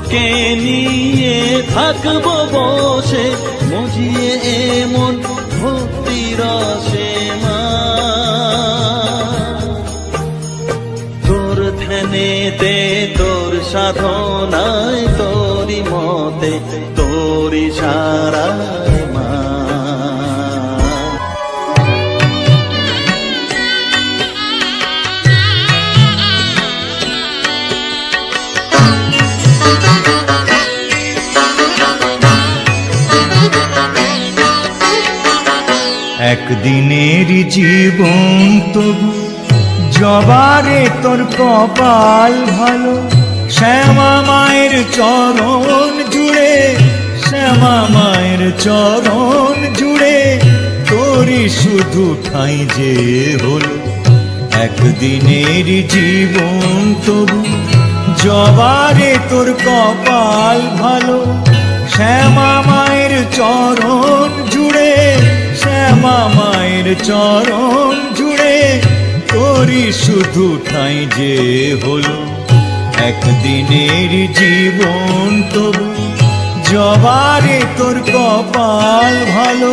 তোকে নিয়ে থাকব বসে, মজিয়ে এমন ভক্তি রসে মা তোর ধ্যানেতে, তোর সাধনায় তোরি মতে তোরি সারায় একদিনের জীবন তবু জবারে তোর কপাল ভালো। শ্যামা মায়ের চরণ জুড়ে, শ্যামা মায়ের চরণ জুড়ে, তোরই শুধু ঠাঁই যে হলো। একদিনের জীবন তবু জবারে তোর কপাল ভালো। শ্যামা মায়ের চরণ জুড়ে শ্যামা মায়ের চরণ জুড়ে তোরই শুধু ঠাই যে হলো। একদিনের জীবন তবু জবারে তোর কপাল ভালো।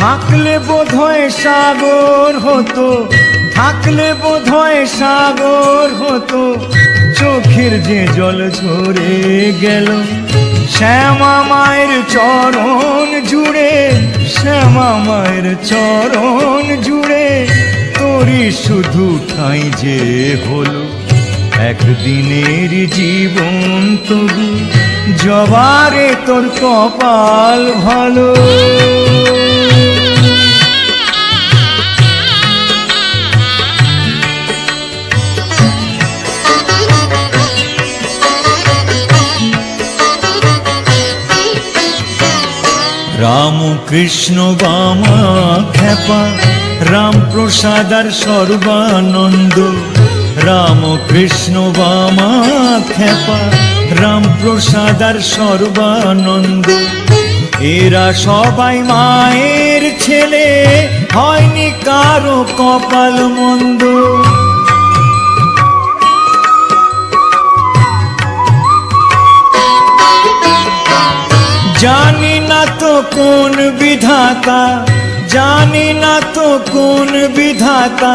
থাকলে বোধহয় সাগর হতো থাকলে বোধহয় সাগর হতো। চোখের যে জল ঝরে গেল, শ্যামা মায়ের চরণ জুড়ে, শ্যামা মায়ের চরণ জুড়ে। তোরই শুধু ঠাঁই যে হলো, একদিনের জীবন তবু জবারে তোর কপাল ভালো। রাম কৃষ্ণ বামা খেপা রাম প্রসাদ আর সর্বানন্দ। রাম কৃষ্ণ বামা খেপা রাম প্রসাদ আর সর্বানন্দ। এরা সবাই মায়ের ছেলে, হয়নি কারও কপাল মন্দ। জানি না তো কোন বিধাতা, জানি না তো কোন বিধাতা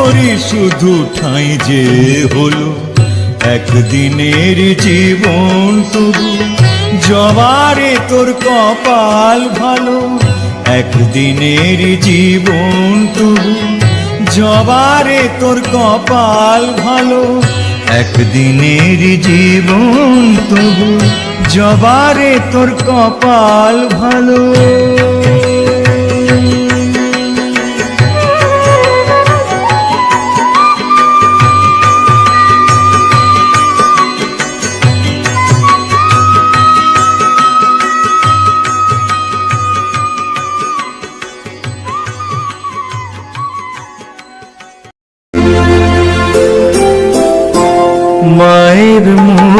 তোরই শুধু ঠাঁই যে হলো একদিনের জীবন তবু। জবারে তোর কপাল ভালো, একদিনের জীবন তবু। জবারে তোর কপাল ভালো, একদিনের জীবন তবু। জবারে তোর কপাল ভালো।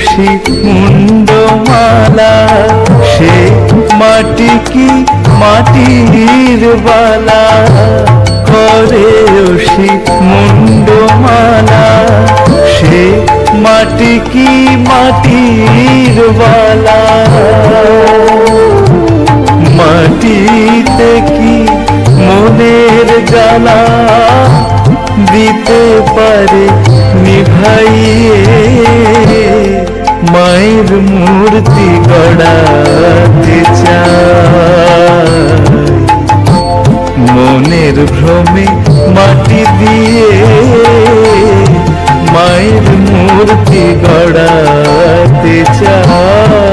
ওষি মুন্ডমালা সে মাটি কি মাটির বালা? করে ওষি মুন্ডমালা সে মাটি কি মাটির বালা? মাটিতে কি মনের জ্বালা? দিতে পারে নিভাইয়ে। মায়ের মূর্তি গড়াতে মনের ভ্রমে মাটি দিয়ে মায়ের মূর্তি গড়াতে চাই।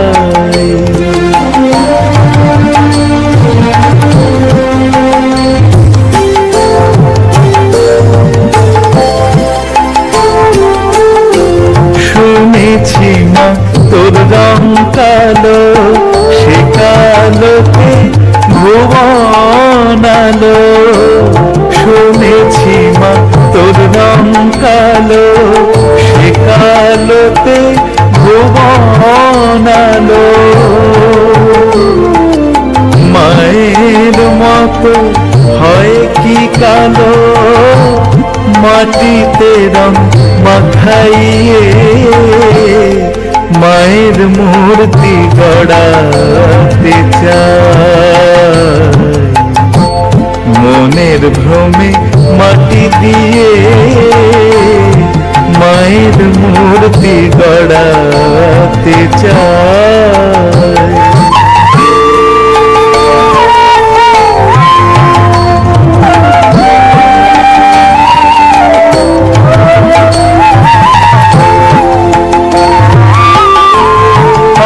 চাই।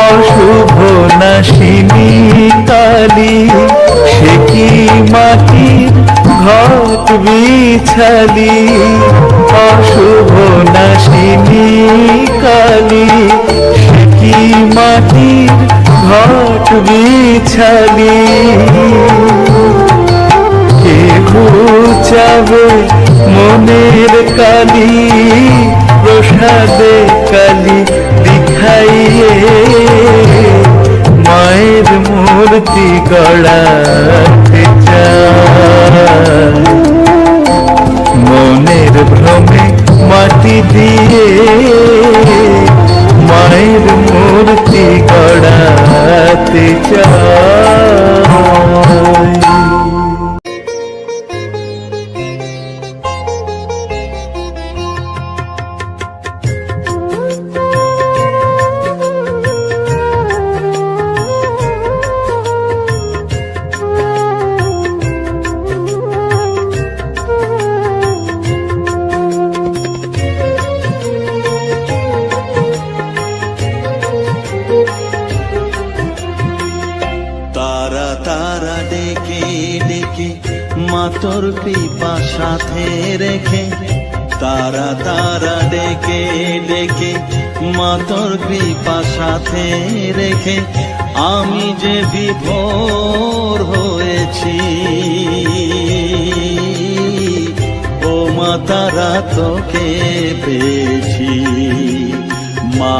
অশুভ নাশিনী কালী সে কি মাটির ঘট বিছালি? বিছালি কে ঘুচাবে মনের কালি প্রসাদে কালি দিখাইয়ে মায়ের মূর্তি গড়াতে আমি যে বিভোর হয়েছি, ও মা তারা তোকে পেয়েছি। মা,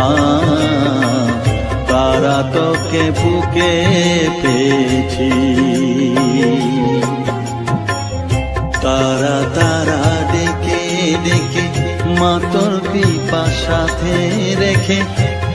তারা তোকে বুকে পেয়েছি। তারা তারা ডেকে ডেকে মাতর কৃপা সাথে রেখে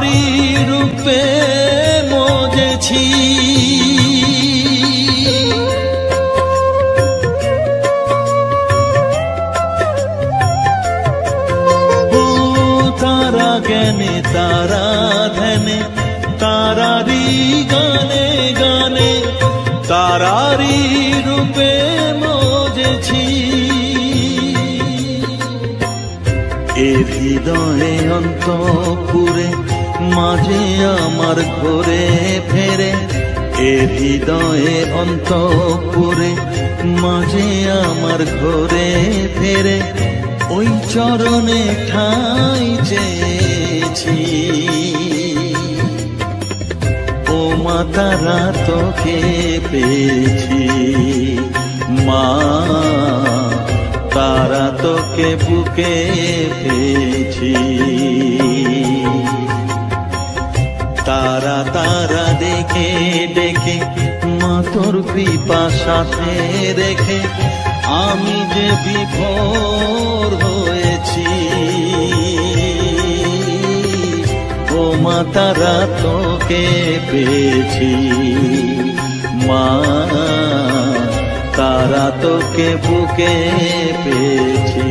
তারারি রূপে মজেছি। তারা জ্ঞানে, তারা ধ্যানে তারারি গানে গানে তারারি রূপে মজেছি। এ হৃদয়ে অন্তপুরে মাঝে আমার ঘরে ফেরে, এ হৃদয়ে অন্তপুরে মাঝে আমার ঘরে ফেরে, ওই চরণে ঠাই চেয়েছি। ও মা, তারা তোকে পেয়েছি। মা, তারা তোকে বুকে পেয়েছি। তারা তারা দেখে দেখে মা তোর কৃপা সাথে রেখে আমি যে বিভোর হয়েছি। ও মা, তারা তোকে পেয়েছি। মা, তারা তোকে বুকে পেয়েছি।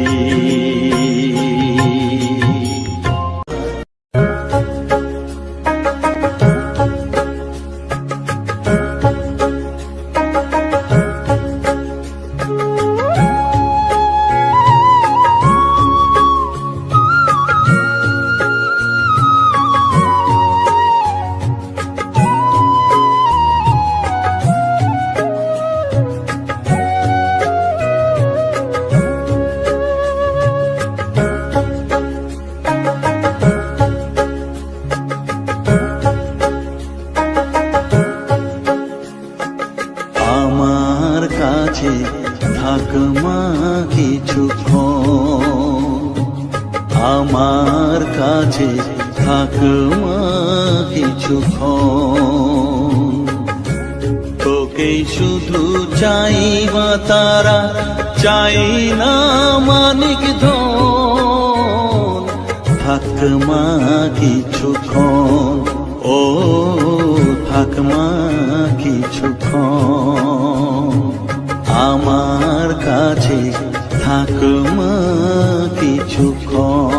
কিছুক্ষণ আমার কাছে থাক মা কিছুক্ষণ তোকেই শুধু চাই মা তারা, চাই না মানিক থাক মা কিছুক্ষণ ও, থাক মা কিছুক্ষণ কাছে থাক মা কিছুক্ষণ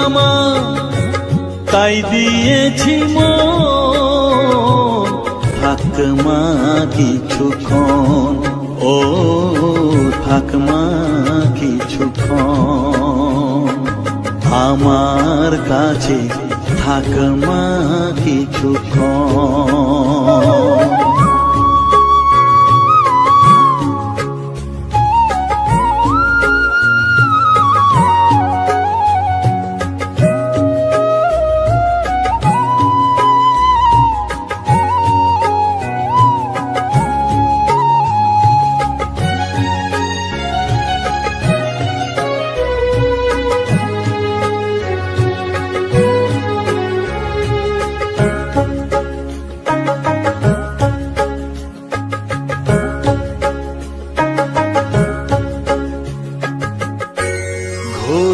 না মা তাই দিয়েছি মন। থাক মা কিছুক্ষণ ও, থাক মা কিছুক্ষণ আমার কাছে থাক মা কিছুক্ষণ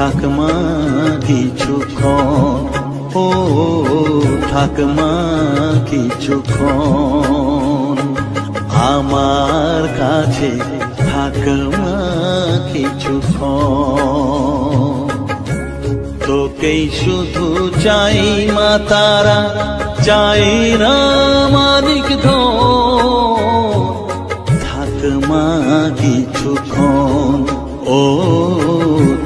ঠাকমা কিছু ও ঠাকমা কিছু আমার কাছে ঠাকমা কিছু তোকেই শুধু চাই মা তারা চাই রামিক মানিক ঠাকমা কিছুক্ষণ ও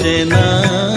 আসে না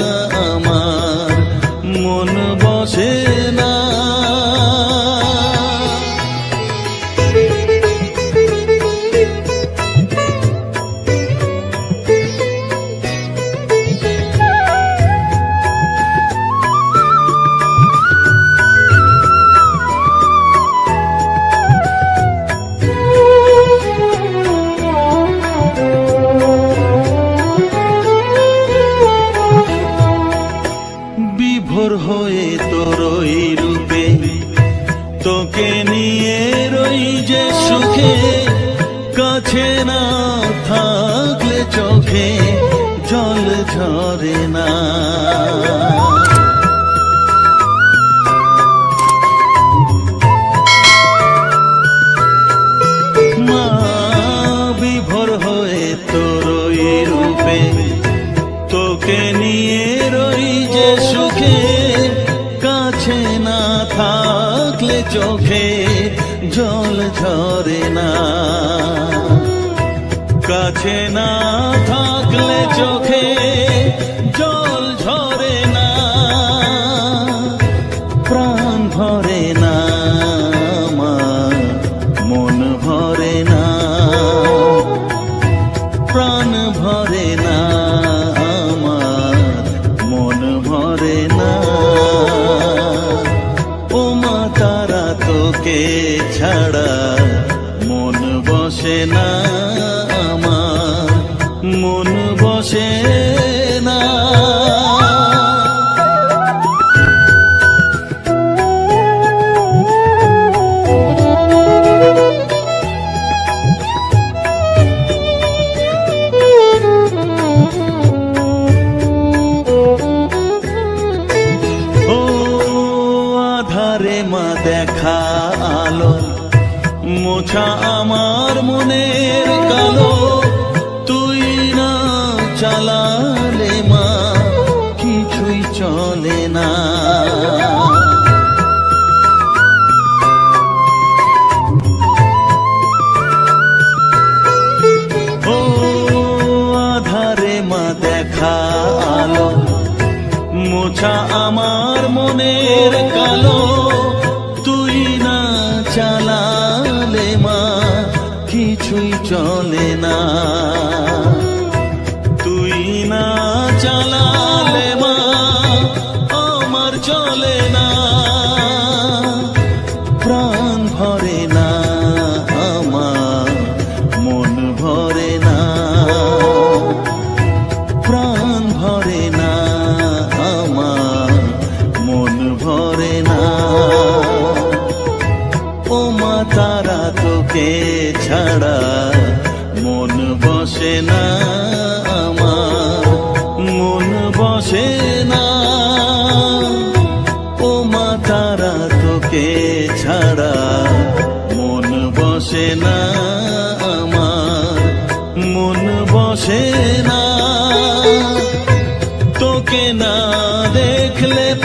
কিছুই চলে না।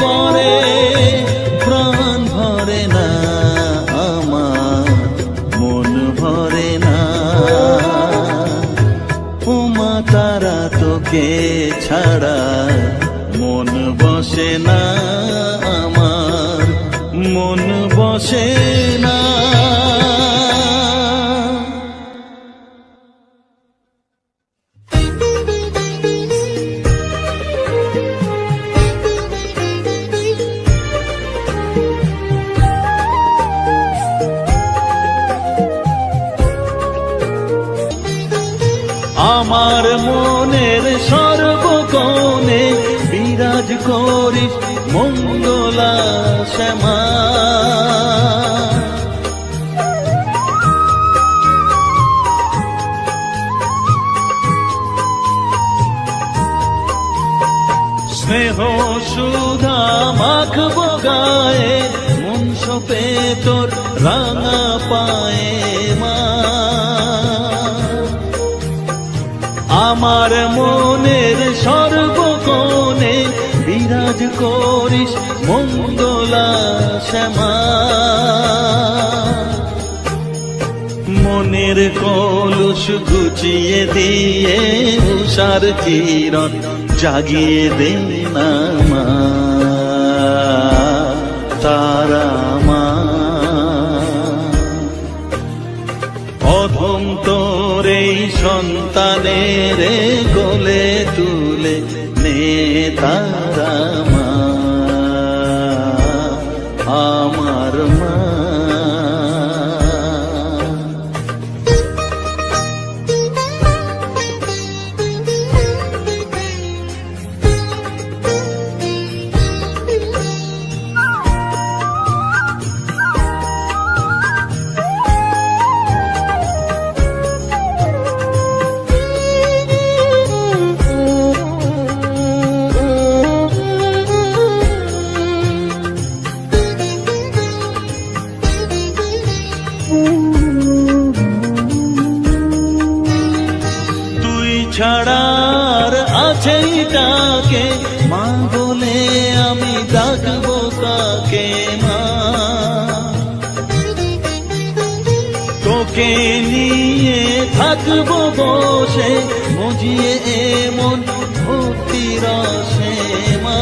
পরে প্রাণ ভরে না, আমার মন ভরে না। উমা তারা তোকে ছাড়া মন বসে না, আমার মন বসে শ্যামা স্নেহ সুধা মাখবো গায়ে মন সপে তোর রাঙা পায়ে মা। আমার মনের সর্বকোণে বিরাজ করিস মঙ্গলা শ্যামা। মনের কলুষ ঘুচিয়ে দিয়ে উষার কিরণ জাগিয়ে দে না মা। তারা মা। অধম তোর সন্তানের গোলে তুলে নে তারা সে মজিয়ে এমন ভক্তির মা